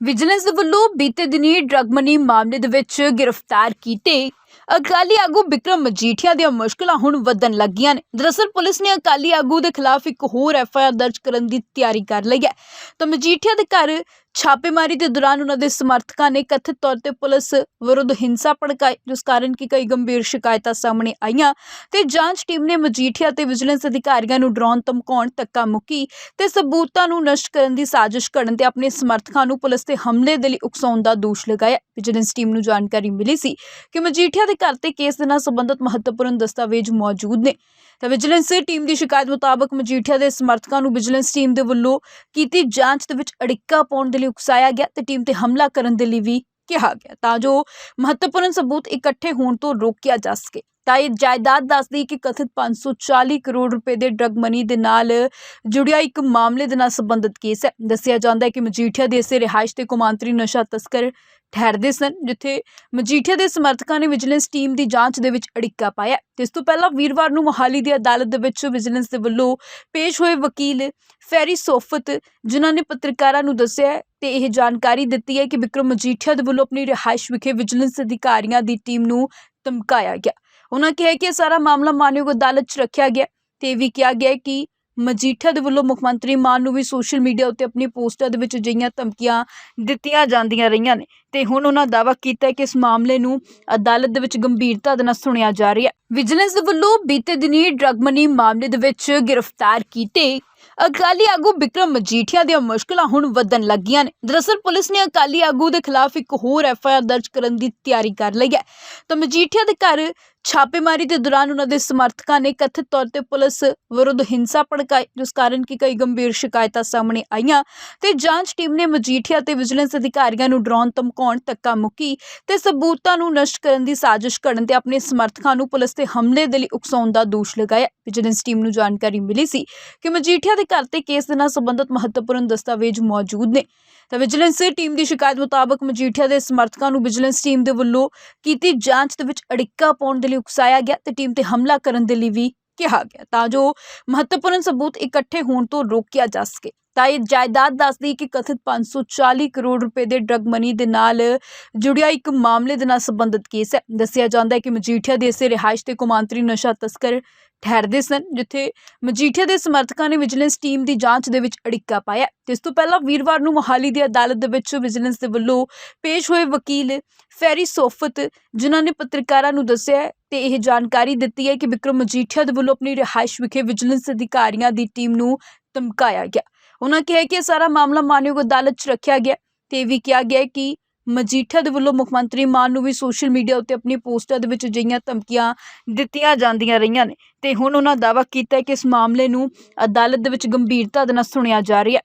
Vigilance ਦੇ ਵੱਲੋਂ ਬੀਤੇ ਦਿਨੀ ਡਰੱਗ ਮਨੀ ਮਾਮਲੇ ਦੇ ਵਿੱਚ ਗ੍ਰਿਫਤਾਰ ਕੀਤੇ ਅਕਾਲੀ ਆਗੂ ਬਿਕਰਮ ਮਜੀਠੀਆ ਦੀਆਂ ਮੁਸ਼ਕਲਾਂ ਹੁਣ ਵਧਣ ਲੱਗੀਆਂ ਨੇ। ਦਰਅਸਲ ਪੁਲਿਸ ਨੇ ਅਕਾਲੀ ਆਗੂ ਦੇ ਖਿਲਾਫ ਇੱਕ ਹੋਰ ਐਫ ਆਈ ਆਰ ਦਰਜ ਕਰਨ ਦੀ ਤਿਆਰੀ ਕਰ ਲਈ ਹੈ। ਤਾਂ ਮਜੀਠੀਆ ਦੇ ਘਰ ਛਾਪੇਮਾਰੀ ਦੇ ਦੌਰਾਨ ਉਹਨਾਂ ਦੇ ਸਮਰਥਕਾਂ ਨੇ ਕਥਿਤ ਤੌਰ ਤੇ ਪੁਲਿਸ ਵਿਰੁੱਧ ਹਿੰਸਾ ਭੜਕਾਈ, ਜਿਸ ਕਾਰਨ ਕਿ ਕਈ ਗੰਭੀਰ ਸ਼ਿਕਾਇਤਾਂ ਸਾਹਮਣੇ ਆਈਆਂ ਤੇ ਜਾਂਚ ਟੀਮ ਨੇ ਮਜੀਠੀਆ ਤੇ ਵਿਜੀਲੈਂਸ ਅਧਿਕਾਰੀਆਂ ਨੂੰ ਡਰਾਉਣ ਧਮਕਾਉਣ ਧੱਕਾ ਮੁੱਕੀ ਤੇ ਸਬੂਤਾਂ ਨੂੰ ਨਸ਼ਟ ਕਰਨ ਦੀ ਸਾਜ਼ਿਸ਼ ਕਰਨ ਤੇ ਆਪਣੇ ਸਮਰਥਕਾਂ ਨੂੰ ਪੁਲਿਸ ਤੇ ਹਮਲੇ ਦੇ ਲਈ ਉਕਸਾਉਣ ਦਾ ਦੋਸ਼ ਲਗਾਇਆ। ਵਿਜੀਲੈਂਸ ਟੀਮ ਨੂੰ ਜਾਣਕਾਰੀ ਮਿਲੀ ਸੀ ਕਿ ਮਜੀਠੀਆ ਦੇ ਘਰ ਤੇ ਕੇਸ ਦੇ ਨਾਲ ਸੰਬੰਧਿਤ ਮਹੱਤਵਪੂਰਨ ਦਸਤਾਵੇਜ਼ ਮੌਜੂਦ ਨੇ। ਤਾਂ ਵਿਜੀਲੈਂਸ ਟੀਮ ਦੀ ਸ਼ਿਕਾਇਤ ਮੁਤਾਬਕ ਮਜੀਠੀਆ ਦੇ ਸਮਰਥਕਾਂ ਨੂੰ ਵਿਜੀਲੈਂਸ ਟੀਮ ਦੇ ਵੱਲੋਂ ਕੀਤੀ ਜਾਂਚ ਦੇ ਵਿੱਚ ਅੜਿੱਕਾ ਪਾਉਣ ਦੇ ਲਈ ਉਕਸਾਇਆ ਗਿਆ ਤੇ ਟੀਮ ਤੇ ਹਮਲਾ ਕਰਨ ਦੇ ਲਈ ਵੀ ਕਿਹਾ ਗਿਆ ਤਾਂ ਜੋ ਮਹੱਤਵਪੂਰਨ ਸਬੂਤ ਇਕੱਠੇ ਹੋਣ ਤੋਂ ਰੋਕਿਆ ਜਾ ਸਕੇ। ਤਾਂ ਇਹ ਜਾਇਦਾਦ ਦੱਸਦੀ ਕਿ ਕਥਿਤ 540 ਕਰੋੜ ਰੁਪਏ ਦੇ ਡਰੱਗ ਮਨੀ ਦੇ ਨਾਲ ਜੁੜਿਆ ਇੱਕ ਮਾਮਲੇ ਦੇ ਨਾਲ ਸੰਬੰਧਿਤ ਕੇਸ ਹੈ। ਦੱਸਿਆ ਜਾਂਦਾ ਹੈ ਕਿ ਮਜੀਠੀਆ ਦੇ ਇਸੇ ਰਿਹਾਇਸ਼ ਤੇ ਕੌਮਾਂਤਰੀ ਨਸ਼ਾ ਤਸਕਰ ਠਹਿਰਦੇ ਸਨ, ਜਿੱਥੇ ਮਜੀਠੀਆ ਦੇ ਸਮਰਥਕਾਂ ਨੇ ਵਿਜੀਲੈਂਸ ਟੀਮ ਦੀ ਜਾਂਚ ਦੇ ਵਿੱਚ ਅੜਿੱਕਾ ਪਾਇਆ ਤੇ ਇਸ ਤੋਂ ਪਹਿਲਾਂ ਵੀਰਵਾਰ ਨੂੰ ਮੋਹਾਲੀ ਦੀ ਅਦਾਲਤ ਦੇ ਵਿੱਚ ਵਿਜੀਲੈਂਸ ਦੇ ਵੱਲੋਂ ਪੇਸ਼ ਹੋਏ ਵਕੀਲ ਫੈਰੀ ਸੋਫਤ, ਜਿਨ੍ਹਾਂ ਨੇ ਪੱਤਰਕਾਰਾਂ ਨੂੰ ਦੱਸਿਆ ਹੈ ਤੇ ਇਹ ਜਾਣਕਾਰੀ ਦਿੱਤੀ ਹੈ ਕਿ ਵਿਕਰਮ ਮਜੀਠੀਆ ਦੇ ਵੱਲੋਂ ਆਪਣੀ ਰਿਹਾਇਸ਼ ਵਿਖੇ ਵਿਜੀਲੈਂਸ ਅਧਿਕਾਰੀਆਂ ਦੀ ਟੀਮ ਨੂੰ ਧਮਕਾਇਆ ਗਿਆ। ਉਹਨਾਂ ਕਿਹਾ ਕਿ ਸਾਰਾ ਮਾਮਲਾ ਮਾਨਯੋਗ ਅਦਾਲਤ 'ਚ ਰੱਖਿਆ ਗਿਆ ਤੇ ਵੀ ਕਿਹਾ ਗਿਆ ਕਿ ਮਜੀਠੀਆ ਦੇ ਵੱਲੋਂ ਮੁੱਖ ਮੰਤਰੀ ਮਾਨ ਨੂੰ ਵੀ ਸੋਸ਼ਲ ਮੀਡੀਆ ਉੱਤੇ ਆਪਣੀ ਪੋਸਟਾਂ ਦੇ ਵਿੱਚ ਅਜਿਹੀਆਂ ਧਮਕੀਆਂ ਦਿੱਤੀਆਂ ਜਾਂਦੀਆਂ ਰਹੀਆਂ ਨੇ ਤੇ ਹੁਣ ਉਹਨਾਂ ਦਾਅਵਾ ਕੀਤਾ ਕਿ ਇਸ ਮਾਮਲੇ ਨੂੰ ਅਦਾਲਤ ਦੇ ਵਿੱਚ ਗੰਭੀਰਤਾ ਦੇ ਨਾਲ ਸੁਣਿਆ ਜਾ ਰਿਹਾ ਹੈ। ਵਿਜੀਲੈਂਸ ਦੇ ਵੱਲੋਂ ਬੀਤੇ ਦਿਨੀ ਡਰੱਗ ਮਨੀ ਮਾਮਲੇ ਦੇ ਵਿੱਚ ਗ੍ਰਿਫਤਾਰ ਕੀਤੇ ਅਕਾਲੀ ਆਗੂ ਬਿਕਰਮ ਮਜੀਠੀਆ ਦੀਆਂ ਮੁਸ਼ਕਲਾਂ ਹੁਣ ਵਧਣ ਲੱਗੀਆਂ ਨੇ। ਦਰਅਸਲ ਪੁਲਿਸ ਨੇ ਅਕਾਲੀ ਆਗੂ ਦੇ ਖਿਲਾਫ ਇੱਕ ਹੋਰ ਐਫ ਆਈ ਆਰ ਦਰਜ ਕਰਨ ਦੀ ਤਿਆਰੀ ਕਰ ਲਈ ਹੈ। ਤਾਂ ਮਜੀਠੀਆ ਦੇ ਘਰ ਛਾਪੇਮਾਰੀ ਦੇ ਦੌਰਾਨ ਉਹਨਾਂ ਦੇ ਸਮਰਥਕਾਂ ਨੇ ਕਥਿਤ ਤੌਰ ਤੇ ਪੁਲਿਸ ਵਿਰੁੱਧ ਹਿੰਸਾ ਭੜਕਾਈ, ਜਿਸ ਕਾਰਨ ਕਿ ਕਈ ਗੰਭੀਰ ਸ਼ਿਕਾਇਤਾਂ ਸਾਹਮਣੇ ਆਈਆਂ ਤੇ ਜਾਂਚ ਟੀਮ ਨੇ ਮਜੀਠੀਆ ਤੇ ਵਿਜੀਲੈਂਸ ਅਧਿਕਾਰੀਆਂ ਨੂੰ ਡਰਾਉਣ ਧਮਕਾਉਣ ਧੱਕਾ ਮੁੱਕੀ ਤੇ ਸਬੂਤਾਂ ਨੂੰ ਨਸ਼ਟ ਕਰਨ ਦੀ ਸਾਜ਼ਿਸ਼ ਕਰਨ ਤੇ ਆਪਣੇ ਸਮਰਥਕਾਂ ਨੂੰ ਪੁਲਿਸ ਤੇ ਹਮਲੇ ਦੇ ਲਈ ਉਕਸਾਉਣ ਦਾ ਦੋਸ਼ ਲਗਾਇਆ। ਵਿਜੀਲੈਂਸ ਟੀਮ ਨੂੰ ਜਾਣਕਾਰੀ ਮਿਲੀ ਸੀ ਕਿ ਮਜੀਠੀਆ ਦੇ ਘਰ ਤੇ ਕੇਸ ਦੇ ਨਾਲ ਸੰਬੰਧਿਤ ਮਹੱਤਵਪੂਰਨ ਦਸਤਾਵੇਜ਼ ਮੌਜੂਦ ਨੇ। ਤਾਂ ਵਿਜੀਲੈਂਸ ਟੀਮ ਦੀ ਸ਼ਿਕਾਇਤ ਮੁਤਾਬਕ ਮਜੀਠੀਆ ਦੇ ਸਮਰਥਕਾਂ ਨੂੰ ਵਿਜੀਲੈਂਸ ਟੀਮ ਦੇ ਵੱਲੋਂ ਕੀਤੀ ਜਾਂਚ ਦੇ ਵਿੱਚ ਅੜਿੱਕਾ ਪਾਉਣ ਦੇ ਲਈ ਉਕਸਾਇਆ ਗਿਆ ਤੇ ਟੀਮ ਤੇ ਹਮਲਾ ਕਰਨ ਦੇ ਲਈ ਵੀ ਕਿਹਾ ਗਿਆ ਤਾਂ ਜੋ ਮਹੱਤਵਪੂਰਨ ਸਬੂਤ ਇਕੱਠੇ ਹੋਣ ਤੋਂ ਰੋਕਿਆ ਜਾ ਸਕੇ। ਤਾਂ ਇਹ ਜਾਇਦਾਦ ਦੱਸਦੀ ਕਿ ਕਥਿਤ 540 ਕਰੋੜ ਰੁਪਏ ਦੇ ਡਰੱਗ ਮਨੀ ਦੇ ਨਾਲ ਜੁੜਿਆ ਇੱਕ ਮਾਮਲੇ ਦੇ ਨਾਲ ਸੰਬੰਧਿਤ ਕੇਸ ਹੈ। ਦੱਸਿਆ ਜਾਂਦਾ ਹੈ ਕਿ ਮਜੀਠੀਆ ਦੇ ਇਸੇ ਰਿਹਾਇਸ਼ ਤੇ ਕੌਮਾਂਤਰੀ ਨਸ਼ਾ ਤਸਕਰ ਠਹਿਰਦੇ ਸਨ, ਜਿੱਥੇ ਮਜੀਠੀਆ ਦੇ ਸਮਰਥਕਾਂ ਨੇ ਵਿਜੀਲੈਂਸ ਟੀਮ ਦੀ ਜਾਂਚ ਦੇ ਵਿੱਚ ਅੜਿੱਕਾ ਪਾਇਆ ਤੇ ਇਸ ਤੋਂ ਪਹਿਲਾਂ ਵੀਰਵਾਰ ਨੂੰ ਮੋਹਾਲੀ ਦੀ ਅਦਾਲਤ ਦੇ ਵਿੱਚ ਵਿਜੀਲੈਂਸ ਦੇ ਵੱਲੋਂ ਪੇਸ਼ ਹੋਏ ਵਕੀਲ ਫੈਰੀ ਸੋਫਤ, ਜਿਨ੍ਹਾਂ ਨੇ ਪੱਤਰਕਾਰਾਂ ਨੂੰ ਦੱਸਿਆ ਹੈ ਤੇ ਇਹ ਜਾਣਕਾਰੀ ਦਿੱਤੀ ਹੈ ਕਿ ਵਿਕਰਮ ਮਜੀਠੀਆ ਦੇ ਵੱਲੋਂ ਆਪਣੀ ਰਿਹਾਇਸ਼ ਵਿਖੇ ਵਿਜੀਲੈਂਸ ਅਧਿਕਾਰੀਆਂ ਦੀ ਟੀਮ ਨੂੰ ਧਮਕਾਇਆ ਗਿਆ। ਉਹਨਾਂ ਕਿਹਾ ਕਿ ਇਹ ਸਾਰਾ ਮਾਮਲਾ ਮਾਨਯੋਗ ਅਦਾਲਤ 'ਚ ਰੱਖਿਆ ਗਿਆ ਤੇ ਇਹ ਵੀ ਕਿਹਾ ਗਿਆ ਕਿ ਮਜੀਠਾ ਦੇ ਵੱਲੋਂ ਮੁੱਖ ਮੰਤਰੀ ਮਾਨ ਨੂੰ ਵੀ ਸੋਸ਼ਲ ਮੀਡੀਆ ਉੱਤੇ ਆਪਣੀ ਪੋਸਟਾਂ ਦੇ ਵਿੱਚ ਅਜਿਹੀਆਂ ਧਮਕੀਆਂ ਦਿੱਤੀਆਂ ਜਾਂਦੀਆਂ ਰਹੀਆਂ ਨੇ ਤੇ ਹੁਣ ਉਹਨਾਂ ਦਾਅਵਾ ਕੀਤਾ ਕਿ ਇਸ ਮਾਮਲੇ ਨੂੰ ਅਦਾਲਤ ਦੇ ਵਿੱਚ ਗੰਭੀਰਤਾ ਦੇ ਨਾਲ ਸੁਣਿਆ ਜਾ ਰਿਹਾ ਹੈ।